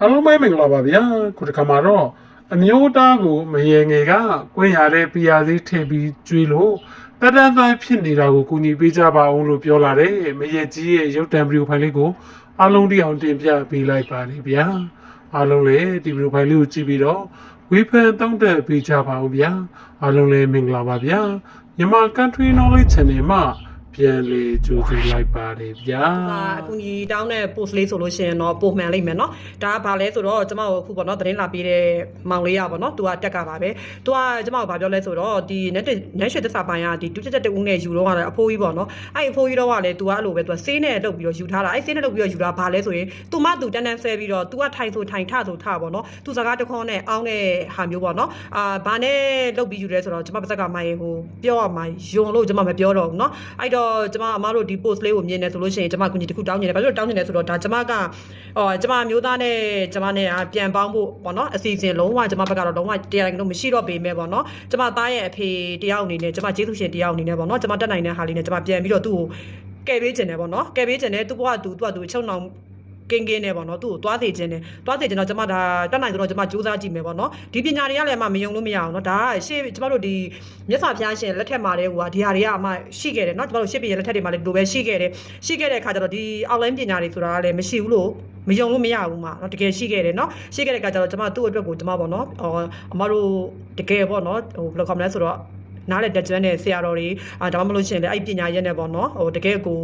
အားလုံးပဲမင်္ဂလာပါဗျာခုတစ်ခါမှာတော့အမျိုးသားကိုမရေငယ်ကကွင်းရတဲ့ PR သေးထည့်ပြီးကျွေးလို့တတန်တန်ဖြစ်နေတာကိုကူညီပေးကြပါအောင်လို့ပြောလာတယ်မရေကြီးရဲ့ရုပ်တံဗီဒီယိုဖိုင်လေးကိုအားလုံးတိအောင်တင်ပြပေးလိုက်ပါတယ်ဗျာအားလုံးလည်းဒီဗီဒီယိုဖိုင်လေးကိုကြည့်ပြီးတော့ဝေဖန်တောင်းတပေးကြပါဦးဗျာအားလုံးလည်းမင်္ဂလာပါဗျာမြန်မာ Country Knowledge Channel မှာ ပြန်လေကြိုဆိုလိုက်ပါတယ်ဗျာ ဒါအကူကြီးတောင်းတဲ့ post လေးဆိုလို့ရှိရင်တော့ပုံမှန်လိမ့်မယ်เนาะဒါကဘာလဲဆိုတော့ကျမတို့အခုပေါ့เนาะသတင်းလာပေးတဲ့မောင်လေးရပေါ့เนาะသူကတက်ကပါပဲသူကကျမတို့ဘာပြောလဲဆိုတော့ဒီနက်နက်ရွှေသစ္စာပိုင်းကဒီဒုတိယတက်တူးနဲ့ယူတော့ကလည်းအဖိုးကြီးပေါ့เนาะအဲ့အဖိုးကြီးတော့ကလည်းသူကအဲ့လိုပဲသူကဆေးနဲ့လုပ်ပြီးတော့ယူထားတာအဲ့ဆေးနဲ့လုပ်ပြီးတော့ယူတာဘာလဲဆိုရင်သူမသူတန်းတန်းဆဲပြီးတော့သူကထိုင်ဆိုထိုင်ထဆိုထပေါ့เนาะသူစကားတခေါနဲ့အောင်းတဲ့ဟာမျိုးပေါ့เนาะအာဘာနဲ့လုပ်ပြီးယူရဲဆိုတော့ကျမပါဇက်ကမိုင်းဟိုပြောရမှာယွန်လို့ကျမမပြောတော့ဘူးเนาะအဲ့တော့ ့ကျမအမားတို့ဒီ post လေးကိုမြင်နေဆိုလို့ရှိရင်ကျမကူညီတစ်ခုတောင်းနေတယ်ဘာလို့တောင်းနေလဲဆိုတော့ဒါကျမကဟောကျမမျိုးသားနဲ့ကျမနဲ့ပြန်ပေါင်းဖို့ပေါ့နော်အစီအစဉ်လုံးဝကျမဘက်ကတော့လုံးဝတရားရင်တော့မရှိတော့ပေမဲ့ပေါ့နော်ကျမသားရဲ့အဖေတယောက်အနေနဲ့ကျမကျေးဇူးရှင်တယောက်အနေနဲ့ပေါ့နော်ကျမတက်နိုင်တဲ့ဟာလေးနဲ့ကျမပြန်ပြီးတော့သူ့ကိုကယ်ပေးခြင်းတယ်ပေါ့နော်ကယ်ပေးခြင်းတယ်သူ့ဘဝသူသူ့ဘဝသူချုံအောင် ကင်းကင်းနဲ့ပေါ့နော်သူ့ကိုသွားစေခြင်းနဲ့သွားစေခြင်းတော့ကျမဒါတက်နိုင်တော့ကျမစူးစမ်းကြည့်မယ်ပေါ့နော်ဒီပညာတွေကလည်းအမမယုံလို့မရအောင်နော်ဒါကရှေ့ကျမတို့ဒီမျက်စာဖျားရှင်လက်ထက်မှာတဲ့ဟိုကဒီဟာတွေကအမရှိခဲ့တယ်နော်ကျမတို့ရှေ့ပြည်လက်ထက်တွေမှာလည်းဒီလိုပဲရှိခဲ့တယ်ရှိခဲ့တဲ့အခါကျတော့ဒီ online ပညာတွေဆိုတာကလည်းမရှိဘူးလို့မယုံလို့မရဘူးမှာเนาะတကယ်ရှိခဲ့တယ်เนาะရှိခဲ့တဲ့အခါကျတော့ကျမသူ့အတွက်ကိုကျမပေါ့เนาะအော်အမတို့တကယ်ပေါ့เนาะဟိုဘယ်လိုခေါ်မလဲဆိုတော့နားလေတက်ကျွမ်းတဲ့ဆရာတော်တွေအာဒါမှမဟုတ်ရှင်လေအဲ့ပညာရက်နဲ့ပေါ့เนาะဟိုတကယ်ကို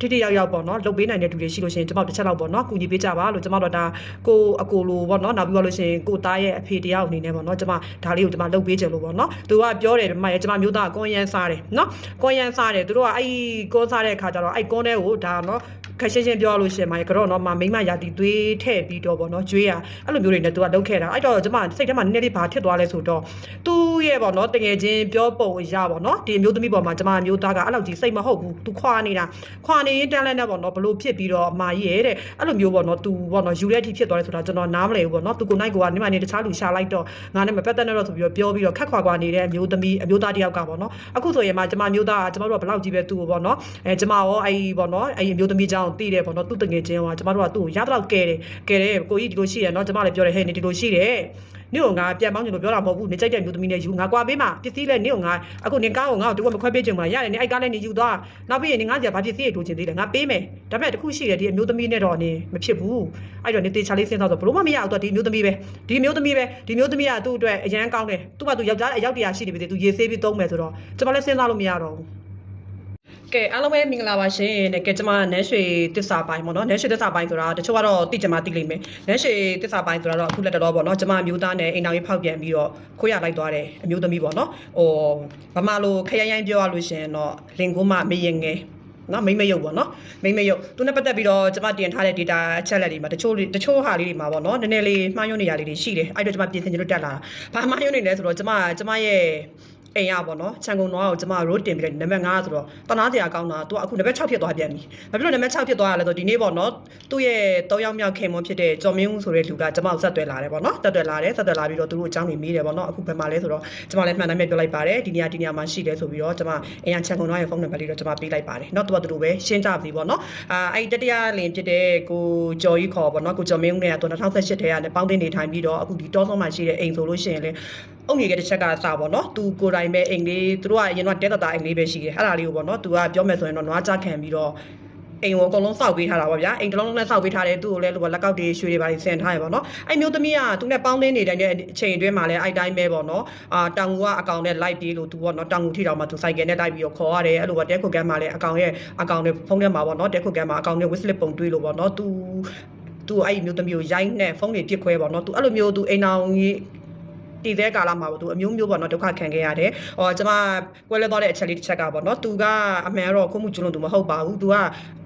ထိထိရောက်ရောက်ပေါ့နော်လုပ်ပေးနိုင်တဲ့သူတွေရှိလို့ရှိရင်ကျွန်မတို့တစ်ချက်လောက်ပေါ့နော်ကူညီပေးကြပါလို့ကျွန်မတို့ဒါကိုအကိုလိုပေါ့နော်နောက်ပြီးတော့လို့ရှိရင်ကိုသားရဲ့အဖေတယောက်အနေနဲ့ပေါ့နော်ကျွန်မဒါလေးကိုကျွန်မလုပ်ပေးကြလို့ပေါ့နော်သူကပြောတယ်မမရဲ့ကျွန်မမျိုးသားကွန်ရန်စားတယ်နော်ကွန်ရန်စားတယ်သူတို့ကအဲ့ကွန်စားတဲ့အခါကျတော့အဲ့ကွန်တဲ့ကိုဒါနော်ခက်ရှင်းရှင်းပြောလို့ရှိရင်မကတော့နော်မမိမရာတီသွေးထည့်ပြီးတော့ပေါ့နော်ကျွေးရအဲ့လိုမျိုးတွေနဲ့သူကလုပ်ခဲ့တာအဲ့တော့ကျွန်မစိတ်ထဲမှာနည်းနည်းလေးဘာဖြစ်သွားလဲဆိုတော့သူ့ရဲ့ပေါ့နော်တကယ်ချင်းပြောပုံအရာပေါ့နော်ဒီအမျိုးသမီးပေါ်မှာကျွန်မမျိုးသားကအဲ့လောက်ကြီးစိတ်မဟုတ်ဘူးသူခွာနေတာခွာနေရင်တန်းလဲနဲ့ပေါ့နော်ဘလို့ဖြစ်ပြီးတော့အမာကြီးရဲ့တဲ့အဲ့လိုမျိုးပေါ့နော်သူပေါ့နော်ယူတဲ့အထိဖြစ်သွားတယ်ဆိုတာကျွန်တော်နားမလည်ဘူးပေါ့နော်သူကိုနိုင်ကိုကနေမှနေတခြားလူရှာလိုက်တော့ငါနဲ့မပတ်သက်နဲ့တော့ဆိုပြီးတော့ပြောပြီးတော့ခက်ခွာခွာနေတဲ့အမျိုးသမီးအမျိုးသားတယောက်ကပေါ့နော်အခုဆိုရင်မှကျွန်မမျိုးသားကကျွန်မတို့ကဘလောက်ကြီးပဲသူ့ကိုပေါ့နော်အဲကျွန်မရောအဲ့ပေါ့နော်အဲ့အမျိုးသမီးကြောင့်တည်တယ်ပေါ့နော်သူ့တငယ်ချင်းကကျွန်မတို့ကသူ့ကိုရတော့ကဲတယ်ကဲတယ်ကိုကြီးဒီလိုရှိတယ်နော်ကျွန်မလည်းပြောတယ်ဟဲ့နေဒီလိုရှိတယ် နေ့ကငါပြန်ပေါင်းချင်လို့ပြောတာမဟုတ်ဘူးနေကြိုက်တဲ့မျိုးသမီးနဲ့ယူငါကွာပေးမှာပစ္စည်းလဲနေ့ကငါအခုနေကားကိုငါ့ကိုတကွမခွဲပေးချင်မှာရတယ်နေအဲ့ကားလဲနေယူသွားနောက်ပြီးရင်နေငါကြာဘာပစ္စည်းတွေထိုးချင်သေးတယ်ငါပေးမယ်ဒါပေမဲ့တခုရှိတယ်ဒီအမျိုးသမီးနဲ့တော့နေမဖြစ်ဘူးအဲ့တော့နေတေချာလေးစဉ်းစားဆိုဘလို့မှမရဘူးတော့ဒီအမျိုးသမီးပဲဒီအမျိုးသမီးပဲဒီအမျိုးသမီးကသူ့အတွက်အရန်ကောင်းတယ်သူ့ဘာသူယောက်ျားအယောက်တရာရှိနေပြီသူရေဆေးပြီးသုံးမယ်ဆိုတော့ကျွန်မလည်းစဉ်းစားလို့မရတော့ဘူး ကဲအားလုံးပဲမင်္ဂလာပါရှင်တဲ့ကဲကျွန်မနန်းရွှေတစ္ဆာပိုင်းပေါ့နော်နန်းရွှေတစ္ဆာပိုင်းဆိုတာတချို့ကတော့သိကြမှာသိလိမ့်မယ်နန်းရွှေတစ္ဆာပိုင်းဆိုတာတော့အခုလက်တော်ပေါ့နော်ကျွန်မအမျိုးသားနဲ့အိမ်တော်ကြီးဖောက်ပြန်ပြီးတော့ခိုးရလိုက်သွားတယ်အမျိုးသမီးပေါ့နော်ဟိုဗမာလိုခရရိုင်းပြောရလို့ရှင်တော့လင်ကုန်းမမရင်ငယ်နော်မိမရုပ်ပေါ့နော်မိမရုပ်သူနဲ့ပတ်သက်ပြီးတော့ကျွန်မတင်ထားတဲ့ data အချက်လက်တွေမှာတချို့တချို့ဟာလေးတွေမှာပေါ့နော်နည်းနည်းလေးမှားယွင်းနေရလေးတွေရှိတယ်အဲ့တော့ကျွန်မပြင်ဆင်ကြလို့တက်လာတာဘာမှားယွင်းနေလဲဆိုတော့ကျွန်မကျွန်မရဲ့ အိမ်ရပေါ့နော်ချန်ကုန်တော့ကိုကျမရိုးတင်ပြီးတော့နံပါတ်9ဆိုတော့တနာတရားကောင်းတာသူကအခုနံပါတ်6ဖြစ်သွားပြန်ပြီဘာဖြစ်လို့နံပါတ်6ဖြစ်သွားရလဲဆိုဒီနေ့ပေါ့နော်သူ့ရဲ့၃ယောက်မြောက်ခင်မွန်ဖြစ်တဲ့ကျော်မင်းဦးဆိုတဲ့လူကကျမကိုဆက်သွယ်လာတယ်ပေါ့နော်ဆက်သွယ်လာတယ်ဆက်သွယ်လာပြီးတော့သူတို့အကြောင်းတွေမေးတယ်ပေါ့နော်အခုဘယ်မှာလဲဆိုတော့ကျမလည်းမှန်တိုင်းပဲပြောလိုက်ပါတယ်ဒီနေရာဒီနေရာမှာရှိတယ်ဆိုပြီးတော့ကျမအိမ်ရချန်ကုန်တော့ရဲ့ဖုန်းနံပါတ်လေးတော့ကျမပေးလိုက်ပါတယ်နော်သူကသူတို့ပဲရှင်းကြပြီပေါ့နော်အာအဲ့တတရားလင်ဖြစ်တဲ့ကိုကျော်ကြီးခေါ်ပေါ့နော်ကိုကျော်မင်းဦးနဲ့ကသူ2018ထဲကနေပေါင်းတင်နေထိုင်ပြီးတော့အခုဒီတောဆောင်မှာရှိတဲ့အိမ်ဆိုလို့ရှိရင်လည်း အုံငယ်ကတစ်ချက်ကစပေါ့နော်သူကိုယ်တိုင်ပဲအိမ်လေးသူတို့ကအရင်ကတဲတတာအိမ်လေးပဲရှိတယ်အဲ့ဒါလေးကိုပေါ့နော်သူကပြောမယ်ဆိုရင်တော့နွားကြခံပြီးတော့အိမ်ကိုအကုန်လုံးစောက်ပေးထားတာပါဗျာအိမ်တစ်လုံးလုံးနဲ့စောက်ပေးထားတယ်သူ့ကိုလည်းလိုလက်ကောက်တွေရွှေတွေပါဆင်ထားရပါတော့အဲ့မျိုးသမီးကသူနဲ့ပေါင်းသိနေတဲ့အချိန်အတွင်းမှာလည်းအဲ့တိုင်းပဲပေါ့နော်အာတောင်ငူကအကောင်နဲ့လိုက်ပြေးလို့သူပေါ့နော်တောင်ငူထိတောင်မှာသူစိုက်ကယ်နဲ့လိုက်ပြီးတော့ခေါ်ရတယ်အဲ့လိုပေါ့တဲခုတ်ကမ်းမှာလည်းအကောင်ရဲ့အကောင်နဲ့ဖုန်းထဲမှာပေါ့နော်တဲခုတ်ကမ်းမှာအကောင်နဲ့ whistle ပုံတွေးလို့ပေါ့နော်သူသူအဲ့ဒီမျိုးသမီးကိုရိုင်းနဲ့ဖုန်းတွေပစ်ခွဲပေါ့နော်သူအဲ့လိုမျိုးသူအိမ်အောင်ကြီး တည်တဲ့ကာလမှာပေါ့သူအမျိုးမျိုးပေါ့နော်ဒုက္ခခံခဲ့ရတယ်ဟောကျွန်မကွဲလဲသွားတဲ့အချက်လေးတစ်ချက်ကပေါ့နော်သူကအမှန်တော့ခုမှုကျွလွန်သူမဟုတ်ပါဘူးသူက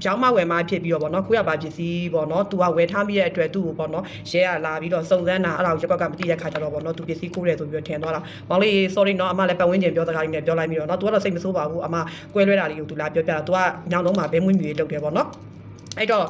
ကြောင်းမဝယ်မဖြစ်ပြီးတော့ပေါ့နော်ခုရပါပစ္စည်းပေါ့နော်သူကဝယ်ထားမိတဲ့အတွက်သူ့ကိုပေါ့နော်ရဲရလာပြီးတော့စုံစမ်းတာအဲ့ဒါကိုရက်ကကမသိတဲ့ခါကျတော့ပေါ့နော်သူပစ္စည်းခိုးတယ်ဆိုပြီးတော့ထင်သွားတာမောင်လေး sorry နော်အမလည်းပတ်ဝန်းကျင်ပြောစကားလေးနဲ့ပြောလိုက်ပြီးတော့နော်သူကတော့စိတ်မဆိုးပါဘူးအမကွဲလွဲတာလေးကိုသူလာပြောပြတာသူကညောင်တော့မှဘဲမွေးမြူရေးတုတ်တယ်ပေါ့နော်အဲ့တော့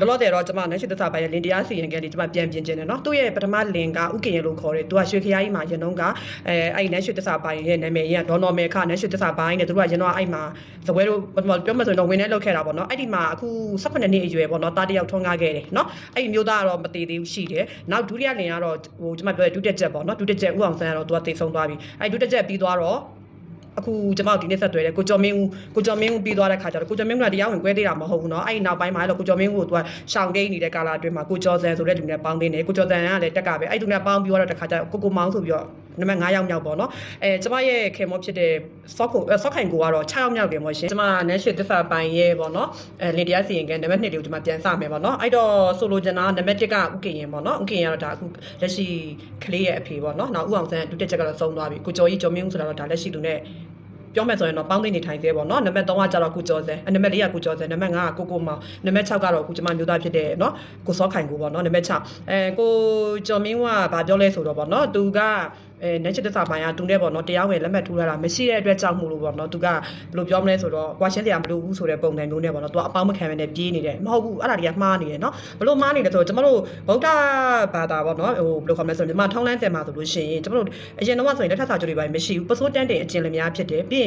လောလောဆယ်တော့ကျမနန်းရှိသစ္စာပိုင်းရဲ့လင်တရားစီရင်ခဲ့တယ်ကျမပြန်ပြင်ကျင်တယ်နော်သူ့ရဲ့ပထမလင်ကဥကင်ရလို့ခေါ်တယ်သူကရွှေခရားကြီးမှာရန်တုန်းကအဲအဲ့ဒီနန်းရှိသစ္စာပိုင်းရဲ့နာမည်ကြီးကဒေါ်နော်မယ်ခနန်းရှိသစ္စာပိုင်းနဲ့သူတို့ကရန်တော့အဲ့မှာဇပွဲတို့ပြောမှဆိုရင်တော့ဝင်နေလောက်ခဲ့တာပေါ့နော်အဲ့ဒီမှာအခု18နှစ်အရွယ်ပေါ့နော်တားတယောက်ထွန်းကားခဲ့တယ်နော်အဲ့ဒီမျိုးသားကတော့မတည်သေးဘူးရှိတယ်နောက်ဒုတိယလင်ကတော့ဟိုကျမပြောတဲ့ဒုတက်ချက်ပေါ့နော်ဒုတက်ချက်ဥအောင်ဆန်းကတော့သူကတည်ဆုံးသွားပြီအဲ့ဒုတက်ချက်ပြီးသွားတော့ အခုကျမတို့ဒီနေ့ဆက်သွဲတယ်ကိုကျော်မင်းဦးကိုကျော်မင်းဦးပြီးသွားတဲ့ခါကျတော့ကိုကျော်မင်းဦးကတရားဝင်ကွဲသေးတာမဟုတ်ဘူးเนาะအဲ့ဒီနောက်ပိုင်းမှာလည်းကိုကျော်မင်းဦးကိုသူကရှောင်ကိန်းနေတဲ့ကာလာအတွင်းမှာကိုကျော်စံဆိုတဲ့လူနဲ့ပေါင်းတင်တယ်ကိုကျော်စံကလည်းတက်ကပဲအဲ့ဒီလူနဲ့ပေါင်းပြီးတော့တခါကျကိုကိုမောင်းဆိုပြီးတော့ နံပါတ်9ယောက်မြောက်ပေါ့နော်အဲကျမရဲ့ခင်မောဖြစ်တဲ့ဆော့ကိုဆော့ခိုင်ကိုကတော့6ယောက်မြောက်တယ်ပေါ့ရှင်ကျမနန်းရွှေသစ္စာပိုင်ရဲ့ပေါ့နော်အဲလင်တရားစီရင်ကနံပါတ်2တွေကိုကျမပြန်စမယ်ပေါ့နော်အဲ့တော့ဆိုလိုချင်တာနံပါတ်1ကဥကင်ရင်ပေါ့နော်ဥကင်ရင်ကတော့ဒါအခုလက်ရှိကလေးရဲ့အဖေပေါ့နော်နောက်ဥအောင်ဆန်းဒုတက်ချက်ကတော့ဆုံးသွားပြီကိုကျော်ကြီးကျော်မင်းဦးဆိုတော့ဒါလက်ရှိသူနဲ့ ပြောမယ်ဆိုရင်တော့ပေါင်းသိနေထိုင်သေးပေါ့နော်နံပါတ်3ကကျတော့ကုကျော်စဲနံပါတ်4ကကုကျော်စဲနံပါတ်5ကကိုကိုမောင်နံပါတ်6ကတော့ကုကျမမျိုးသားဖြစ်တဲ့နော်ကိုစောခိုင်ကိုပေါ့နော်နံပါတ်6အဲကိုကျော်မင်းကဗာပြောလဲဆိုတော့ပေါ့နော်သူကအဲနက်ချစ်တစာပိုင်းကသူနဲ့ပေါ့နော်တရားဝင်လက်မှတ်ထိုးလာတာမရှိတဲ့အတွက်ကြောင့်မို့လို့ပေါ့နော်သူကဘယ်လိုပြောမလဲဆိုတော့ကွာရှင်းစရာမလိုဘူးဆိုတဲ့ပုံစံမျိုးနဲ့ပေါ့နော်သူကအပေါင်းမခံဘဲနဲ့ပြေးနေတယ်မဟုတ်ဘူးအဲ့ဒါတွေကမှားနေတယ်နော်ဘလို့မှားနေတယ်ဆိုတော့ကျမတို့ဗုဒ္ဓဘာသာပေါ့နော်ဟိုဘယ်လိုခေါ်မလဲဆိုတော့ညီမထောင်းလန်းစင်မှာဆိုလို့ရှိရင်ကျမတို့အရင်တော့ဆိုရင်လက်ထပ်စာချုပ်တွေပိုင်းမရှိဘူးပစိုးတန်းတင်အကျဉ်းလည်းများဖြစ်တယ်ပြီးရ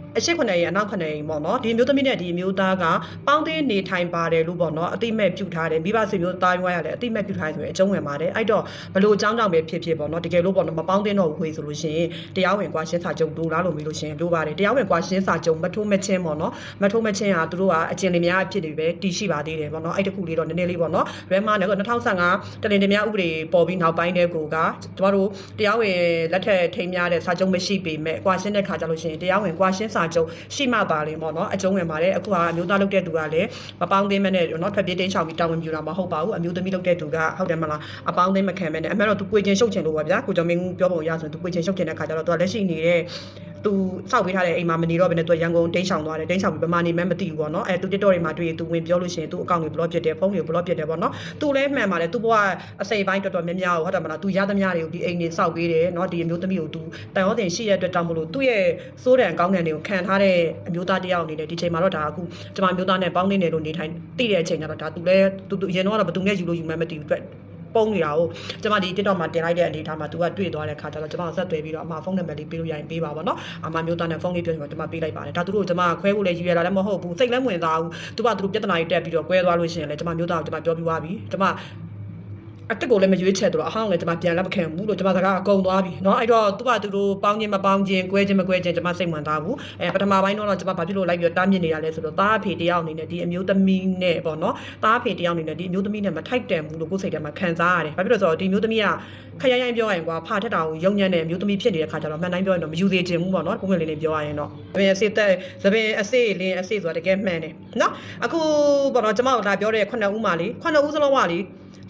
အရှိခွနဲ့ရအနောက်ခွနဲ့ပေါ့နော်ဒီမျိုးသမီးနဲ့ဒီမျိုးသားကပေါင်းသေးနေထိုင်ပါတယ်လို့ပေါ့နော်အတိမဲ့ပြုထားတယ်မိဘဆွေမျိုးသားရွားရတယ်အတိမဲ့ပြုထားတယ်ဆိုရင်အကျုံးဝင်ပါတယ်အဲ့တော့ဘလို့အကြောင်းကြောင့်ပဲဖြစ်ဖြစ်ပေါ့နော်တကယ်လို့ပေါ့နော်မပေါင်းသေးတော့ဘူးခွေဆိုလို့ရှိရင်တရားဝင်ကွာရှင်းစာချုပ်တူလားလို့မေးလို့ရှိရင်လိုပါတယ်တရားဝင်ကွာရှင်းစာချုပ်မထိုးမချင်းပေါ့နော်မထိုးမချင်းဟာသူတို့ကအကျဉ်းလေးများအဖြစ်တွေပဲတည်ရှိပါသေးတယ်ပေါ့နော်အဲ့တခုလေးတော့နည်းနည်းလေးပေါ့နော်လွဲမှားနေတော့2015တလင်တများဥပဒေပေါ်ပြီးနောက်ပိုင်းတဲ့ကိုကကျမတို့တရားဝင်လက်ထက်ထိမ်းများတဲ့စာချုပ်မရှိပေမဲ့ကွာရှင်းတဲ့ခါကြလို့ရှိရင်တရားဝင်ကွာရှင်းစာချုပ်ရှိမှပါလေပေါ့နော်အကျုံးဝင်ပါတယ်အခုကအမျိုးသားလုပ်တဲ့သူကလည်းမပေါင်းသိမဲ့နဲ့နော်ထွက်ပြေးတင်းချောင်ပြီးတာဝန်ယူတာမဟုတ်ပါဘူးအမျိုးသမီးလုပ်တဲ့သူကဟုတ်တယ်မလားအပေါင်းသိမခံမဲ့နဲ့အမှန်တော့သူကိုချင်းရှုပ်ချင်လို့ပါဗျာကိုကျော်မင်းပြောပုံရဆိုရင်သူကိုချင်းရှုပ်ချင်တဲ့ခါကျတော့သူကလက်ရှိနေတဲ့ သူစောက်ပေးထားတဲ့အိမ်မှာမနေတော့ဘဲနဲ့သူရန်ကုန်တင်းချောင်သွားတယ်တင်းချောင်ပြီးဗမာနေမှမသိဘူးပေါ့နော်အဲသူတစ်တော်တွေမှာတွေ့ရင်သူဝင်ပြောလို့ရှိရင်သူအကောင့်တွေဘလော့ပြစ်တယ်ဖုန်းတွေဘလော့ပြစ်တယ်ပေါ့နော်သူလည်းမှန်ပါတယ်သူဘဝအစိပ်ပိုင်းတော်တော်များများကိုဟုတ်တယ်မလားသူရသမျှတွေကိုဒီအိမ်နေစောက်ပေးတယ်နော်ဒီအမျိုးသမီးကိုသူတန်ရောတင်ရှိရတဲ့အတွက်တောင်းမလို့သူ့ရဲ့စိုးတန်ကောင်းတဲ့တွေကိုခံထားတဲ့အမျိုးသားတယောက်အနေနဲ့ဒီချိန်မှာတော့ဒါအခုကျွန်မအမျိုးသားနဲ့ပေါင်းနေတယ်လို့နေထိုင်သိတဲ့အချိန်ကျတော့ဒါသူလည်းသူသူအရင်တော့ဘယ်သူနဲ့ယူလို့ယူမှန်းမသိဘူးအတွက် ပုံနေတာကိုကျွန်မဒီ TikTok မှာတင်လိုက်တဲ့အနေအထားမှာ तू ကတွေ့သွားတဲ့ခါကျတော့ကျွန်မဆက်သွယ်ပြီးတော့အမဖုန်းနံပါတ်လေးပေးလို့ရရင်ပေးပါပါနော်အမမျိုးသားနဲ့ဖုန်းလေးပြောချင်တော့ကျွန်မပေးလိုက်ပါတယ်ဒါသူတို့ကျွန်မခွဲဖို့လည်းယူရတာလည်းမဟုတ်ဘူးစိတ်လည်းဝင်သားဘူးသူကသူတို့ပြဿနာတွေတက်ပြီးတော့ကွဲသွားလို့ရှိရင်လည်းကျွန်မမျိုးသားကိုကျွန်မပြောပြသွားပြီကျွန်မ အတက်ကိုလည်းမရွေးချက်တော့အဟောင်းလည်းကျွန်မပြန်လက်မခံဘူးလို့ကျွန်မစကားအကုန်သွားပြီเนาะအဲ့တော့သူကသူတို့ပေါင်းခြင်းမပေါင်းခြင်းကွဲခြင်းမကွဲခြင်းကျွန်မစိတ်ဝင်သားဘူးအဲပထမပိုင်းတော့ကျွန်မဘာဖြစ်လို့လိုက်ပြီးတားမြစ်နေတာလဲဆိုတော့သားအဖေတယောက်အနေနဲ့ဒီအမျိုးသမီးနဲ့ပေါ့เนาะသားအဖေတယောက်အနေနဲ့ဒီအမျိုးသမီးနဲ့မထိုက်တန်ဘူးလို့ကိုယ်စိတ်ထဲမှာခံစားရတယ်ဘာဖြစ်လို့ဆိုတော့ဒီအမျိုးသမီးကခရရိုင်းပြောရရင်ကွာဖာထက်တောင်ယုံညံ့တဲ့အမျိုးသမီးဖြစ်နေတဲ့ခါကျတော့မှန်တိုင်းပြောရင်တော့မယူသေးခြင်းဘူးပေါ့เนาะကိုယ်ငယ်လေးလေးပြောရရင်တော့သပင်အစစ်သက်သပင်အစစ်လင်းအစစ်ဆိုတာတကယ်မှန်တယ်เนาะအခုပေါ့เนาะကျွန်မတို့ဒါပြောတဲ့ခုနှစ်ဦးမှလေခုနှစ်ဦးစလုံးကလေ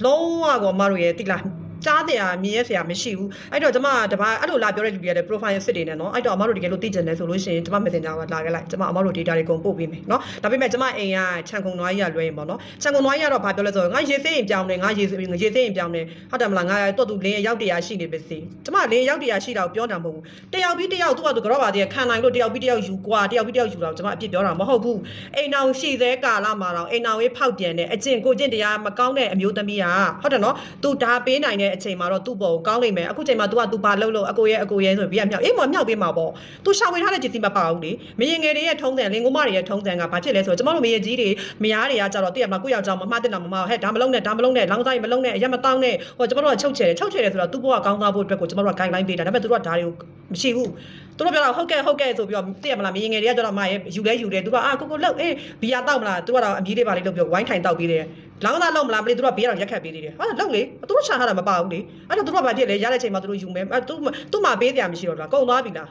လုံးဝကောမတို့ရဲ့တိလား ကြားတရားမြင်ရဆရာမရှိဘူးအဲ့တော့ကျမတပါအဲ့လိုလာပြောတဲ့လူတွေကလည်း profile စစ်တွေနဲ့เนาะအဲ့တော့အမတို့တကယ်လို့သိကျင်တယ်ဆိုလို့ရှိရင်ကျမ messenger မှာလာခဲ့လိုက်ကျမအမတို့ data တွေကုန်ပို့ပေးမယ်เนาะဒါပေမဲ့ကျမအိမ်ကခြံကုန်နွားကြီးကလွှဲရင်ပေါ့เนาะခြံကုန်နွားကြီးကတော့ဘာပြောလဲဆိုတော့ငါရေစေးရင်ပြောင်းတယ်ငါရေစေးရေစေးရင်ပြောင်းတယ်ဟုတ်တယ်မလားငါတော့သူလင်းရောက်တရားရှိနေပါစေကျမလင်းရောက်တရားရှိတာကိုပြောတာမဟုတ်ဘူးတယောက်ပြီးတယောက်သူ့ကသူကြောပါသေးခံနိုင်လို့တယောက်ပြီးတယောက်ယူကွာတယောက်ပြီးတယောက်ယူတာကျမအပြစ်ပြောတာမဟုတ်ဘူးအိမ်အောင်ရှိသေးကာလမှာတော့အိမ်အောင်ရေးဖောက်ပြန်တဲ့အကျင့်ကိုကျင့်တရားမကောင်းတဲ့အမျိုးသမီးကဟုတ်တယ်နော်သူဒါပေးနိုင်တဲ့ အချိန်မှာတော့သူ့ဘောကိုကောင်းလိမ့်မယ်အခုချိန်မှာ तू က तू ဘာလုပ်လို့အကိုရဲ့အကိုရဲ့ဆိုပြီးကမြောက်အေးမမြောက်ပေးမှာပေါ့ तू ရှာဝေထားတဲ့ကြည်စီမပါဘူးလေမရင်ငယ်တွေရဲ့ထုံးစံလင်ကိုမတွေရဲ့ထုံးစံကဘာဖြစ်လဲဆိုတော့ကျမတို့မရင်ကြီးတွေမယားတွေကကြတော့တည့်ရမှာကိုယ့်ယောက်ျားမမှားတဲ့နာမမဟဲ့ဒါမလုံးနဲ့ဒါမလုံးနဲ့လောင်းစားရင်မလုံးနဲ့အရက်မတောင်းနဲ့ဟိုကျမတို့ကချုပ်ချယ်တယ်ချုပ်ချယ်တယ်ဆိုတော့သူ့ဘဝကောင်းသွားဖို့အတွက်ကိုကျမတို့က guideline ပေးတာဒါပေမဲ့သူတို့ကဒါတွေကိုမရှိဘူးသူတို့ပြောတာဟုတ်ကဲ့ဟုတ်ကဲ့ဆိုပြီးတော့သိရမလားမရင်ငယ်တွေကကြတော့မရဲ့ယူလဲယူတယ်သူကအာကိုကိုလောက်အေးဘီယာတောက်မလားသူကတော့အမြည်လေးပါလေးလုပ်ပြီးဝိုင်းထိုင်တောက်ပေးတယ် လောင်းသားလုံးမလားမလေးသူတို့ကဘေးကတော့ရက်ခတ်ပေးသေးတယ်ဟာလောက်လေသူတို့ချာထားတာမပါဘူးလေအဲ့တော့သူတို့ကဘာဖြစ်လဲရတဲ့ချိန်မှာသူတို့ယူမယ်အဲ့သူသူ့မှာပေးတယ်မရှိတော့လားကုန်သွားပြီလား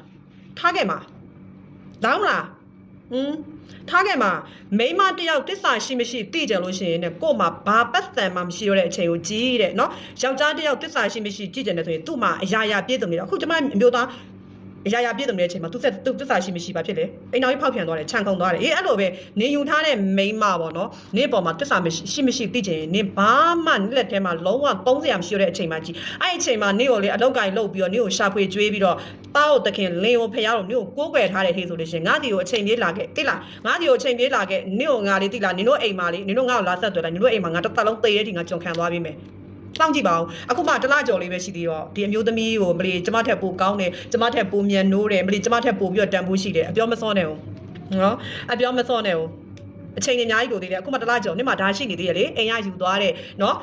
ထားခဲ့မှာလောင်းမလားဟင်းထားခဲ့မှာမိန်းမတယောက်တစ္ဆာရှိမရှိသိကြလို့ရှိရင်ねကို့မှာဘာပတ်စံမှမရှိတော့တဲ့အချိန်ကိုကြီးတဲ့เนาะယောက်ျားတယောက်တစ္ဆာရှိမရှိကြည့်ကြတယ်ဆိုရင်သူ့မှာအရာရာပြည့်စုံနေတော့အခုကျမအမျိုးသား အရာရာပြည့်စုံတဲ့အချိန်မှာသူဆက်သူသစ္စာရှိမရှိပါဖြစ်လေအိမ်တော်ကြီးဖောက်ပြန်သွားတယ်ခြံခုံသွားတယ်အေးအဲ့လိုပဲနေယူထားတဲ့မိန်းမပေါ့နော်နေပေါ်မှာသစ္စာမရှိရှိမရှိသိချင်ရင်နေဘာမှနေလက်ထဲမှာလုံးဝသုံးစရာမရှိတော့တဲ့အချိန်မှာကြီးအဲ့ဒီအချိန်မှာနေကိုလေအလောက်ကင်လုတ်ပြီးတော့နေကိုရှာဖွေကျွေးပြီးတော့တောက်တခင်လင်းကိုဖျားတော့နေကိုကိုးကွယ်ထားတဲ့ဟေးဆိုလို့ရှိရင်ငါဒီကိုအချိန်ပြေးလာခဲ့တိလားငါဒီကိုအချိန်ပြေးလာခဲ့နေကိုငါလေးတိလားနင်တို့အိမ်မှာလေးနင်တို့ငါ့ကိုလာဆက်သွယ်လိုက်နင်တို့အိမ်မှာငါတစ်သက်လုံးသေတဲ့ဒီငါကြုံခံသွားပြီးမယ် စောင့်ကြည့်ပါဦးအခုမှတစ်လကြော်လေးပဲရှိသေးတော့ဒီအမျိုးသမီးကိုမလီကျမထက်ပိုကောင်းတယ်ကျမထက်ပိုမြန်နိုးတယ်မလီကျမထက်ပိုပြီးတော့တန်ဖိုးရှိတယ်အပြောမစောနဲ့ဦးနော်အပြောမစောနဲ့ဦးအချိန်ကြီးအများကြီးကိုသေးတယ်အခုမှတစ်လကြော်နေ့မှဒါရှိနေသေးတယ်လေအိမ်ရယူသွားတယ်နော်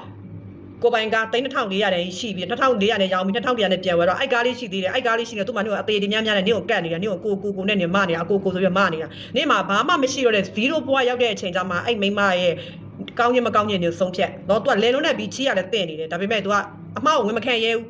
ကိုပိုင်ကား3400တန်းရှိပြီး2400နဲ့ရောင်းပြီး2100နဲ့ပြန်ဝယ်တော့အိုက်ကားလေးရှိသေးတယ်အိုက်ကားလေးရှိနေသူ့မှာနေကအသေးတွေများများနဲ့နေကိုကတ်နေတာနေကိုကိုကိုကိုနဲ့နေမနေတာအကိုကိုဆိုပြီးမနေတာနေမှာဘာမှမရှိတော့တဲ့0ဘွားရောက်တဲ့အချိန်ကျမှအဲ့မိန်းမရဲ့ ကောင်းခြင်းမကောင်းခြင်းတွေဆုံးဖြတ်တော့ तू ကလဲလုံးနဲ့ပြီးချီးရလဲတင့်နေတယ်ဒါပေမဲ့ तू ကအမှားကိုဝင်မခံရဲဘူး